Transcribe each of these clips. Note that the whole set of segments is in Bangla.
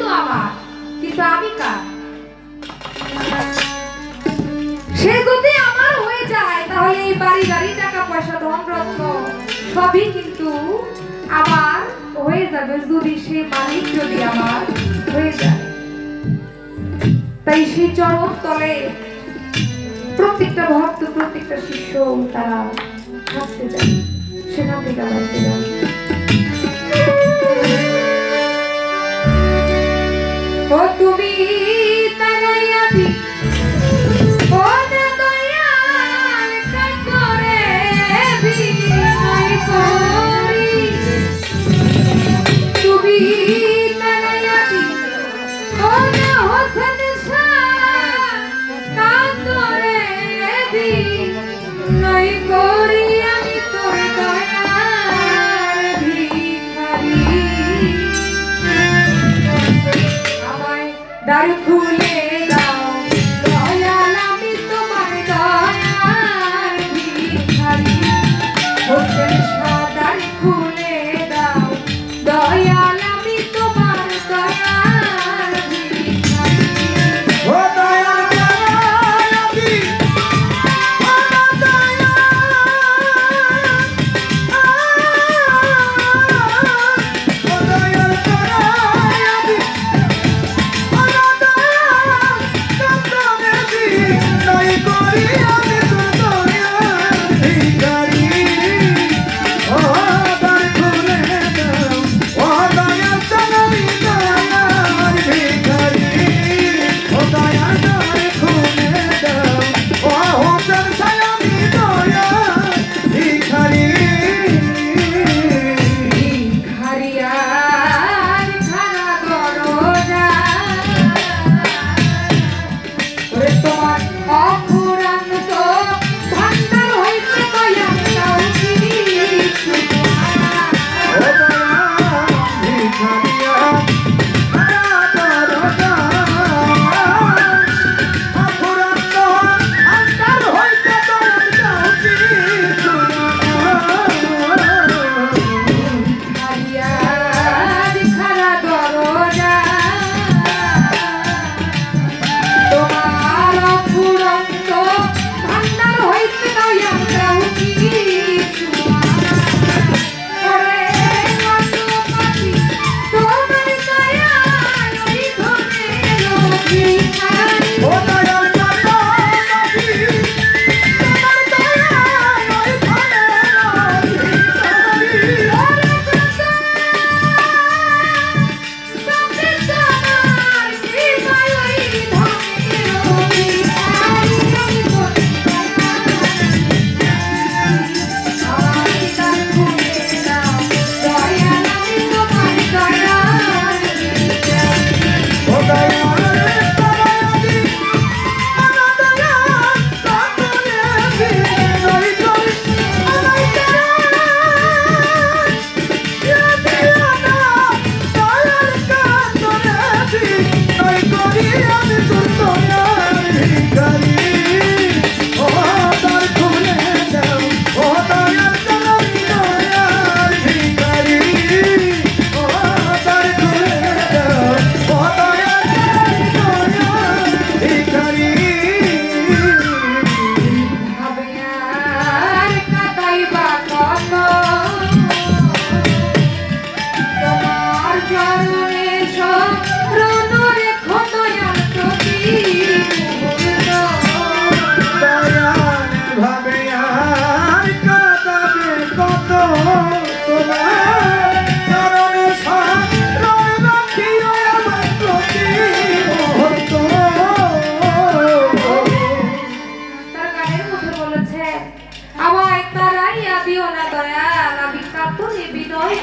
তো আমার। আমি কার? সে যদি আমার হয়ে যায়, তাহলে এই বাড়ি গাড়ি টাকা পয়সা ধন রত্ন সবই কিন্তু আমার হয়ে যাবে যদি সে মালিক যদি আমার হয়ে যায়। তাই সেই চরম তলে প্রত্যেকটা ভক্ত, প্রত্যেকটা শিষ্য তারা থাকতে যায়, সেখান থেকে আমরা ও তুমি তারাইয়া ও দয়াল কাকরে বিনাই করি। তুমি তারাইয়া ও না হোসেন ভিখারি ও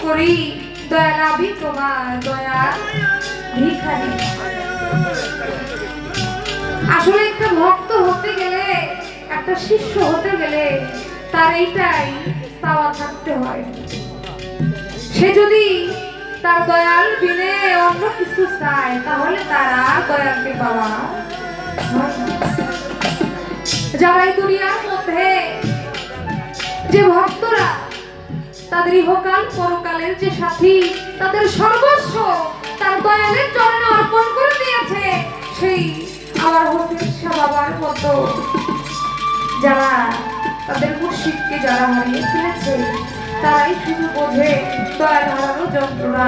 করি দয়াল আমি তোমার দয়াল ভিখারি। আসলে একটা ভক্ত হতে গেলে, একটা শিষ্য হতে গেলে তার এইটাই চাওয়া থাকতে হয়। সে যদি তার দয়াল বিনে অন্য কিছু চায়, তাহলে তারা দয়ালকে পাওয়া যারা দুনিয়ার মধ্যে যে ভক্তরা তাদের ইহকাল পরকালের যে সাথী, তাদের সর্বস্ব তার দয়ালের চরণে অর্পণ করে দিয়েছে। সেই আমার শাহ বাবার মতো যারা তাদের মুর্শিদকে যারা হারিয়ে ফেলেছে, তারাই শুধু বোঝে দয়াল হারানো যন্ত্রণা।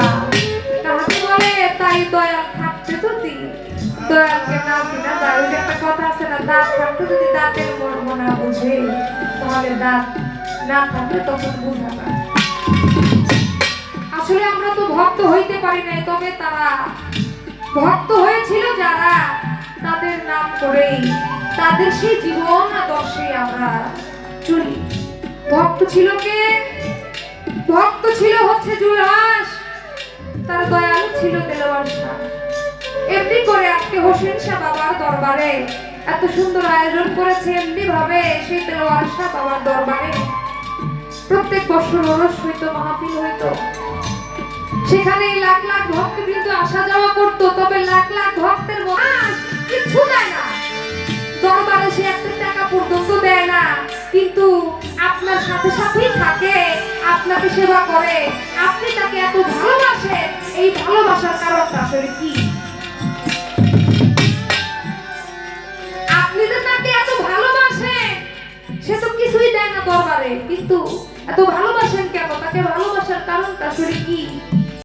কাহাকে বলে, তাই দয়াল থাকতে যদি, দয়ালকে না কিনা একটা কথা আছে না, দাঁত থাকতে যদি দাঁতের মর্ম না বুঝে, তাহলে দাঁত না থাকলে তখন বোঝা যায়। আসলে আমরা তো ভক্ত হইতে পারি নাই, তবে তারা ভক্ত হয়েছিল যারা তাদের নাম করেই, তাদের সেই জীবন আদর্শে আমরা চলি। ভক্ত ছিল কে? ভক্ত ছিল হচ্ছে জুলহাস, তার দয়াল ছিল দেলোয়ার শাহ। এমনি করে আজকে হোসেন শাহ বাবার দরবারে এত সুন্দর আয়োজন করেছে এমনি ভাবে সেই দেলোয়ার শাহ বাবার দরবারে প্রত্যেক বছর ওরস হইতো, মাহফিল হইতো। সেখানে লাখ লাখ ভক্ত কিন্তু আসা যাওয়া করতো, তবে লাখ লাখ ভক্তের কিছু দেয় না। দরবারে সে একটা টাকা পর্যন্ত দেয় না, কিন্তু আপনার সাথে সাথেই থাকে, আপনাকে সেবা করে। আপনি তাকে এত ভালোবাসেন, এই ভালোবাসার কারণটা আসলে কি? আপনি যে তাকে এত ভালোবাসেন, সে তো কিছুই দেয় না দরবারে, কিন্তু এত ভালোবাসেন কেন? তাকে ভালোবাসার কারণটা আসলে কি?